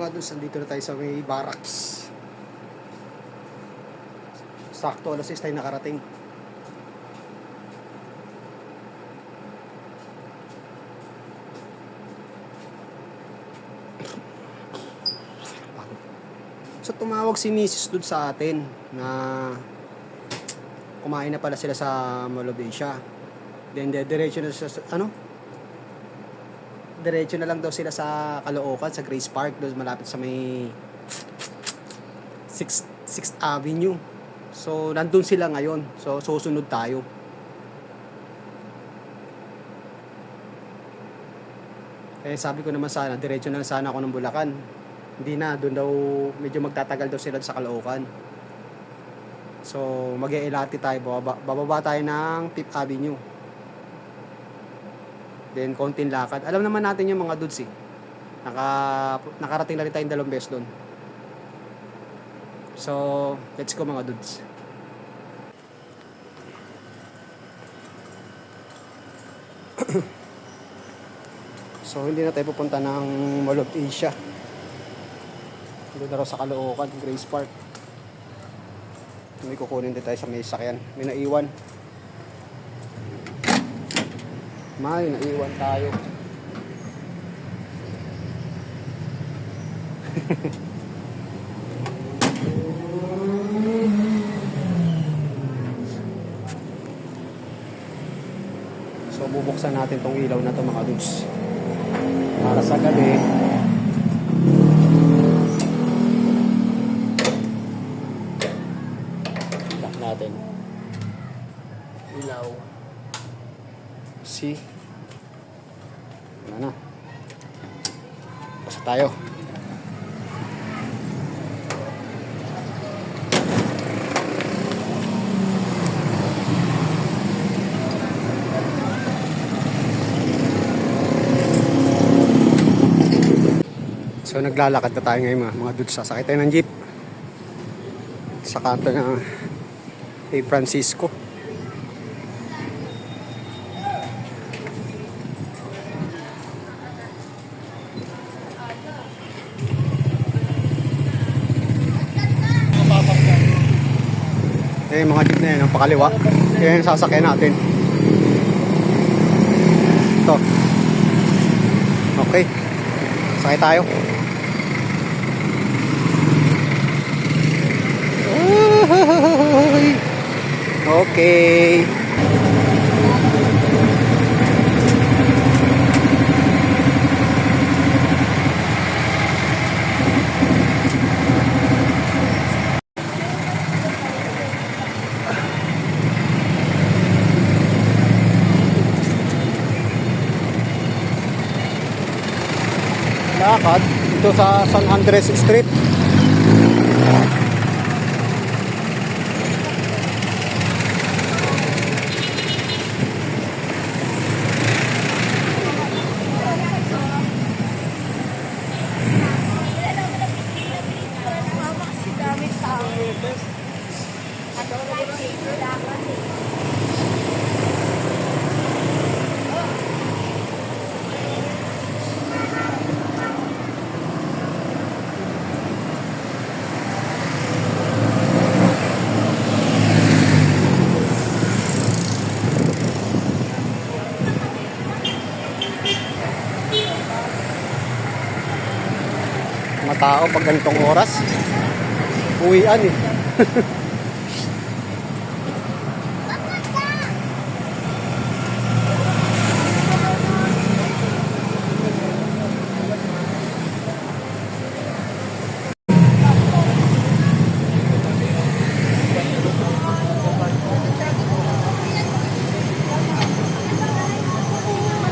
mga doon, nandito na tayo sa may barracks. Sakto, alas 6 tayo nakarating. So tumawag si Mrs. doon sa atin na kumain na pala sila sa Malobesia. Then de- diretso na sa ano? Diretso na lang daw sila sa Caloocan, sa Grace Park, doon malapit sa may 6th, 6th Avenue. So nandun sila ngayon. So susunod tayo. Eh sabi ko naman sana, diretso na sana ako ng Bulacan. Hindi na, doon daw medyo magtatagal daw sila sa Caloocan. So, mag tayo, bababa, bababa tayo ng Fifth Avenue. Then, konting lakad. Alam naman natin yung mga dudes eh. Naka, nakarating na rin tayong dalawang beses doon. So, let's go mga dudes. so, hindi na tayo pupunta ng Mall of Asia. Doon na raw sa Caloocan, Grace Park. May kukunin din tayo sa may sakyan. May naiwan. May naiwan tayo. so bubuksan natin tong ilaw na to mga dudes. Para sa gabi, natin. Ilaw. See? Wala na. Basta tayo. Naglalakad na tayo ngayon mga, mga dudes. Sasakay tayo ng jeep. Sa kanto ng kay Francisco. Eh, mga jeep na yan, ang pakaliwa. Yan yung sasakyan natin. Ito. Okay. Sakay tayo. Uy! Okay. Lakad dito sa San Andres Street. Tao pag ganitong oras. Uwian eh.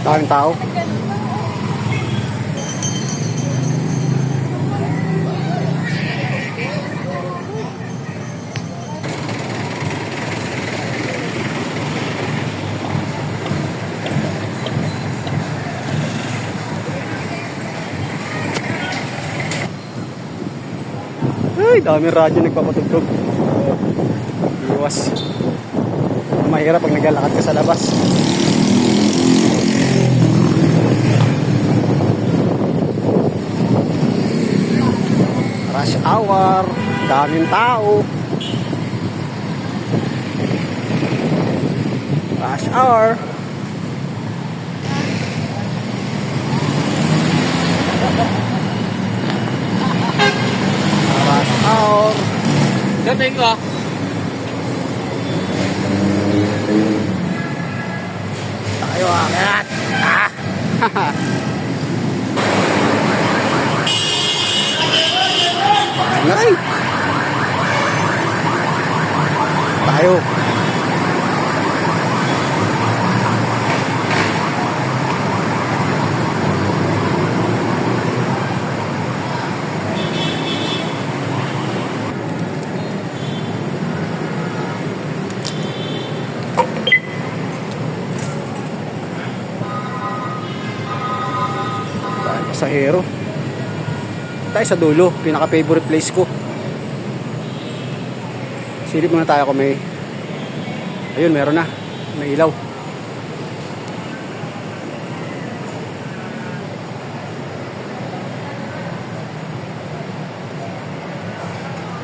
Daming tao. Ay, daming radyo nagpapatugtog. Iwas. Mahirap pag naglalakad ka sa labas. Rush hour. Daming tao. Rush hour. Hour. Sabihin ko. Tayo agad. Ah. Ngaray. Tayo. Pasahero. Tayo sa dulo, pinaka-favorite place ko. Silip muna tayo kung may... Ayun, meron na. May ilaw.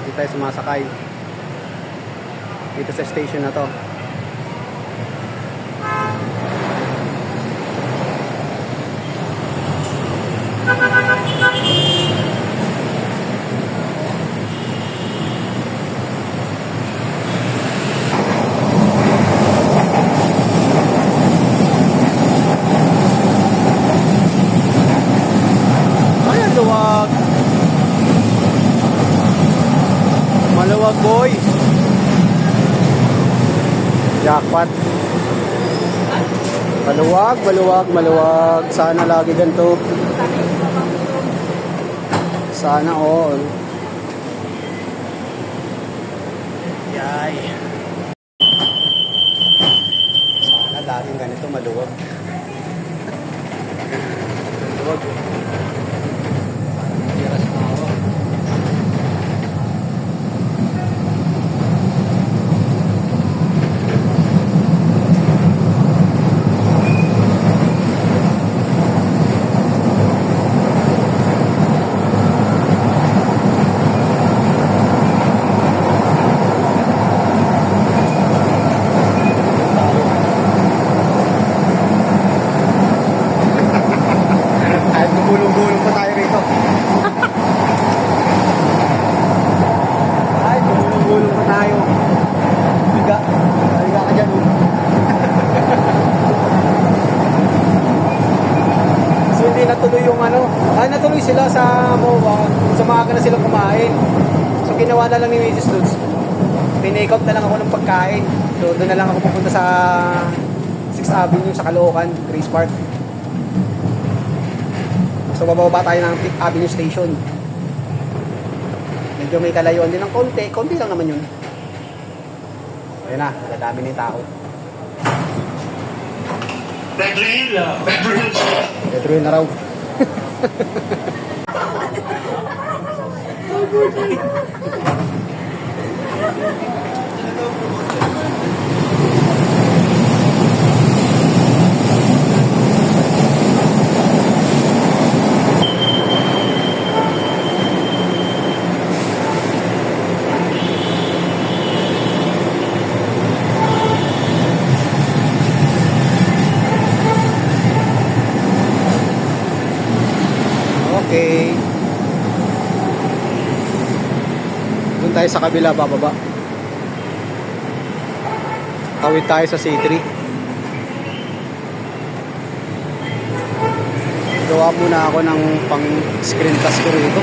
Dito tayo sumasakay. Dito sa station na to. Ay, ang luwag. Maluwag, boy. Jackpot. Maluwag, maluwag, maluwag. Sana lagi ganito. Sana all. Yay. Sana laging ganito maluwag. Maluwag. Tiras na ako. Kahit gumulong-gulong pa tayo rito. Kahit gumulong-gulong pa tayo. Higa. Higa ka dyan. oh. so hindi natuloy yung ano. Ay natuloy sila sa MOA. Sa maaga na sila kumain. So ginawa na lang ni Mrs. Lutz. Tinake out na lang ako ng pagkain. So doon na lang ako pupunta sa 6th Avenue sa Caloocan, Grace Park. So bababa tayo ng Fifth Avenue Station. Medyo may kalayuan din ng konti. Konti lang naman yun. Ayun na, nadami na yung tao. Bedril. Petro yun na raw. Okay. Tayo sa kabila, bababa. Tawid tayo sa C3. Gawa muna ako ng pang screen test ko rito.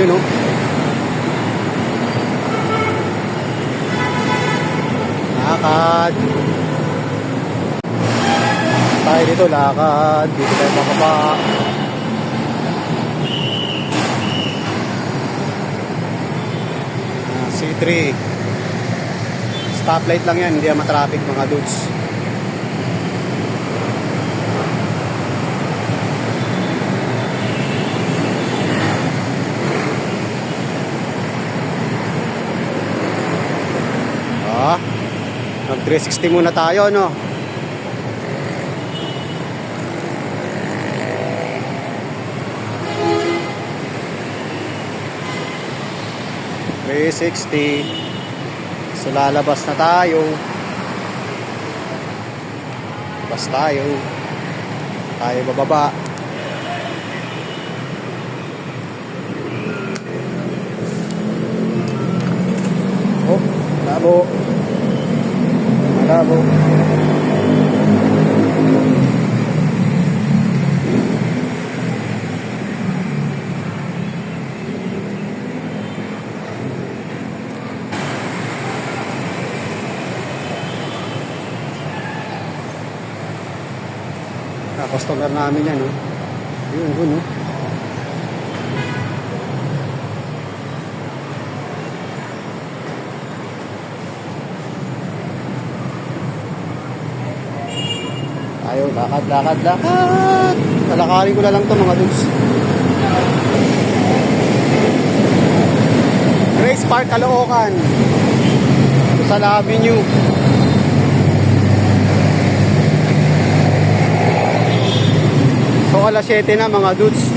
Yun oh. Lakad. Tayo dito, lakad. Dito tayo bababa. Ah, C3. Stoplight lang yan, hindi yan matraffic mga dudes. Ah, Mag 360 muna tayo, no? 360. So lalabas na tayo. Labas tayo. Tayo bababa. Oh, malabo. Malabo. Customer namin yan, no? Yun, yun, no? Ayaw, lakad, lakad, lakad! Talakarin ko na lang to mga dudes. Grace Park, Caloocan. Sa Avenue. So alas 7 na mga dudes.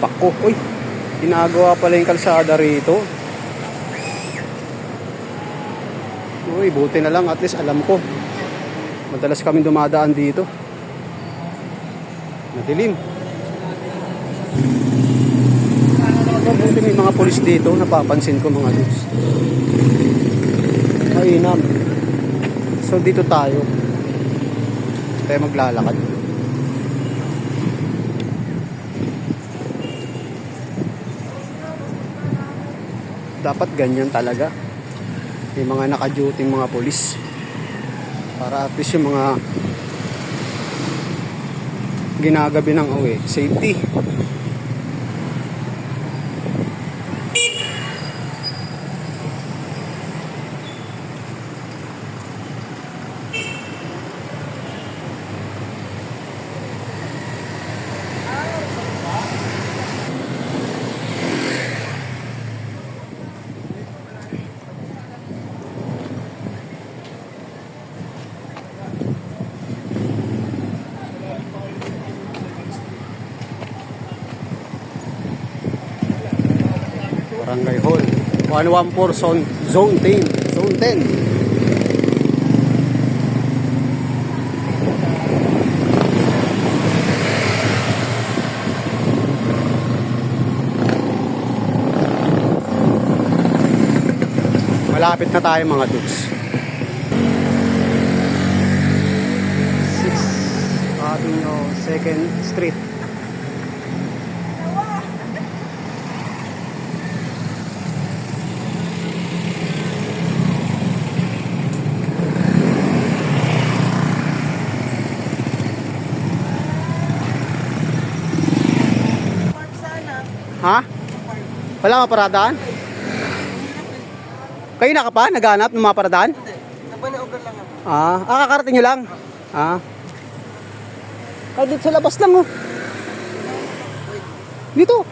Pako, uy. Ginagawa pala yung kalsada rito. Uy, buti na lang at least alam ko. Madalas kami dumadaan dito. Madilim. Mabuti may mga polis dito, napapansin ko mga dudes. Mainam. So dito tayo. Tayo maglalakad. Dapat ganyan talaga. May mga naka-duty mga polis. Para at least yung mga ginagabi ng awe, safety. Barangay Hall. 114 zone, zone 10. Zone 10. Malapit na tayo mga dudes. 6 Avenue 2nd Street. Ha? Wala mga paradaan? Kayo na ka pa? Naghanap ng mga paradaan? Nagbanaugan lang ako. Ah, ah kakarating nyo lang? Ah. Ah, dito sa labas lang oh. Dito.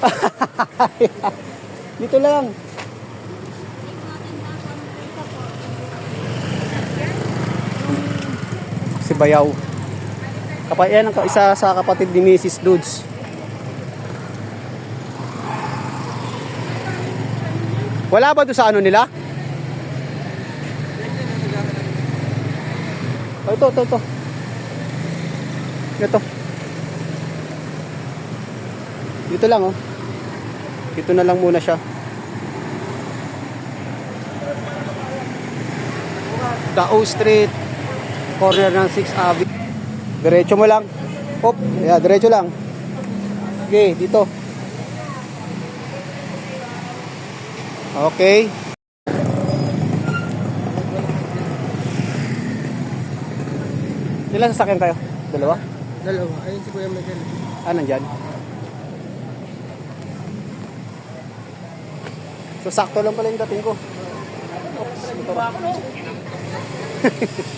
dito lang. Si Bayaw. Kapag yan ang isa sa kapatid ni Mrs. Dudes. Wala ba doon sa ano nila? Oh, ito, ito, ito. Ito. Dito lang, oh. Dito na lang muna siya. Dao Street, corner ng 6 Avenue. Diretso mo lang. Hop, yeah, diretso lang. Okay, dito. Okay. Ilan sasakyan kayo? Dalawa? Dalawa. Ayun si Kuya Miguel. Ah, nandyan. So, sakto lang pala yung dating ko. Oops, motor.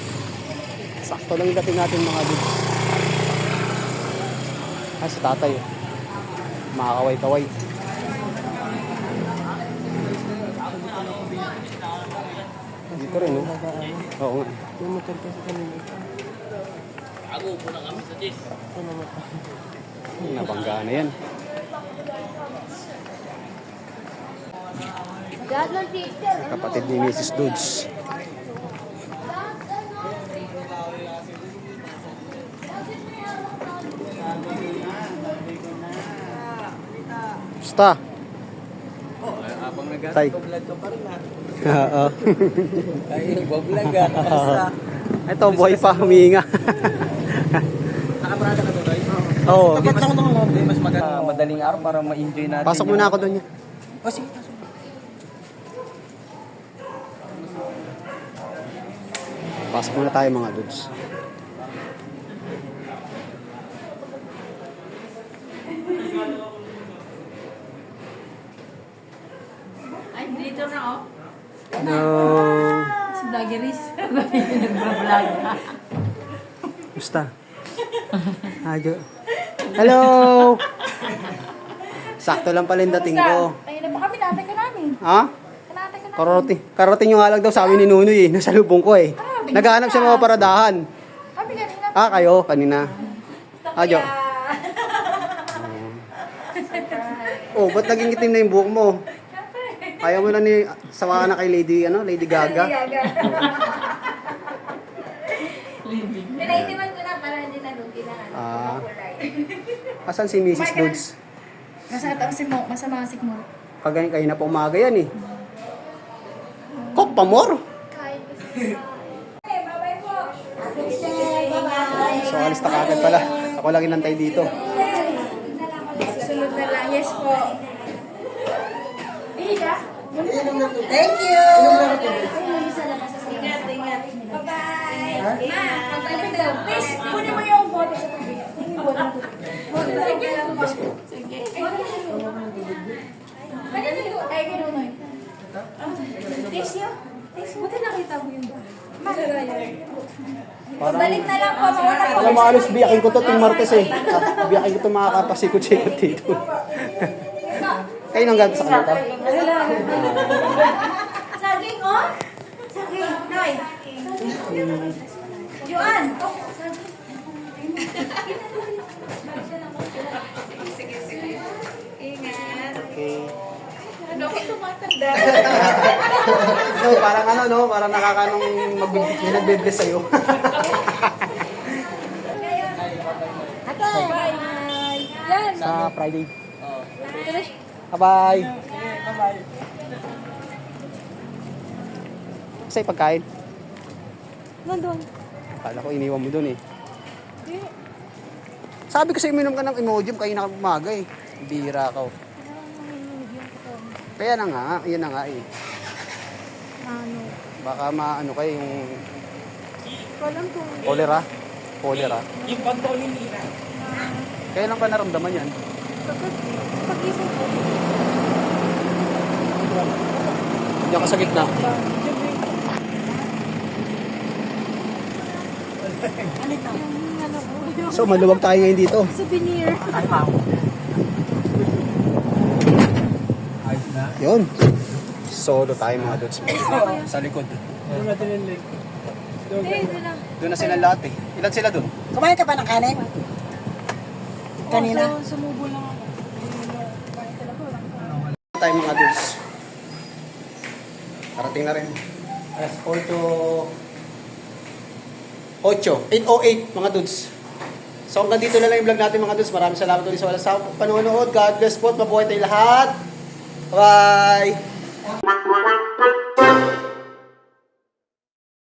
sakto lang dating natin mga dudes. Ah, si tatay. oh. Makakaway-kaway. Dito ko rin, no? Dadaan. Oo nga. Yung motor kasi kanina. Bago po na kami sa Jis. Nabangga na yan. Kapatid ni Mrs. Dudes. Basta. Habang Tay. nag-vlog ka pa rin ha. Oo. Ay, nag-vlog ka. Ito, buhay pa, humihinga. Nakaparada ka doon? Oo. Ito ng Mas maganda. Madaling araw para ma-enjoy natin. Pasok muna ako doon. Oh, sige. pasok. Pasok muna tayo mga dudes. Ay, dito na oh. Hello. Si Vloggeries. Nagbablog. Basta. Ayo. Hello. Sakto lang pala yung dating ko. Ayun na pa kami, natay ka namin. Ha? Kanatay ka namin. Karating yung nga lang daw sa amin ni Nunoy eh. Nasa lubong ko eh. Naghahanap siya ng mga paradahan. Kami kanina. Ah, kayo, kanina. Ayo. Oh, ba't naging itim na yung buhok mo? Ayaw mo na ni sama na kay Lady ano, Lady Gaga. Pinaitiman ko na para hindi na lugi na. Ah. Asan si Mrs. Dudes? Masakit ang simo, masama ang sikmo. Kagayin kayo na po umaga yan eh. Kok pamor. So alis na kagad pala. Ako lang inantay dito. Susunod na lang. Yes po. Ihiga? Thank you! Ingat, ingat. Bye-bye. Ma, pagbalik daw. Please, kunin mo yung photo sa tubig. Sige. Sige. Ay, ginunoy. Tissue? Tissue? Buti nakita mo yun ba? Pagbalik na lang po, mga kapatid. Alam mo, alos biyakin ko to ting Martes eh. Ah, Biyakin ko to mga kapasikot-sikot dito. Kayo nang gagawin sa kanila. Saging, oh? Saging, Noy. Juan. Oh, saging. Sige, sige. Ingat. Okay. Ano ko tumatanda? So, parang ano, no? Parang nakakanong mag nagbe-bless sa'yo. Okay. Bye. Yan. sa Friday. Tuloy. Bye-bye. Sa'yo pagkain. Nandun. Akala ko iniwan mo dun eh. Sabi ko sa'yo, minom ka ng Imodium kayo na umaga eh. Bira ka. oh. Kaya na nga, yun na nga eh. Ano? Baka maano kayo yung Walang kung cholera. Cholera. Yung pagkaulin nila. Kailan pa naramdaman yan? pag-isip ko. Diyan ka sa gitna. So, maluwag tayo ngayon dito. Souvenir. Ay, ma'am. Ayos na. Yun. Solo tayo mga dudes. Sa likod. Doon natin yung lang. Doon na sila lahat eh. Ilan sila doon? Kumain ka ba ng kanin? Kanina? Oh, so, sumubo lang ako. tayo mga dudes. Parating na rin. Alas 8. 8. 8.08 mga dudes. So hanggang dito na lang yung vlog natin mga dudes. Maraming salamat ulit sa wala sa panonood. God bless po at mabuhay tayo lahat. Bye!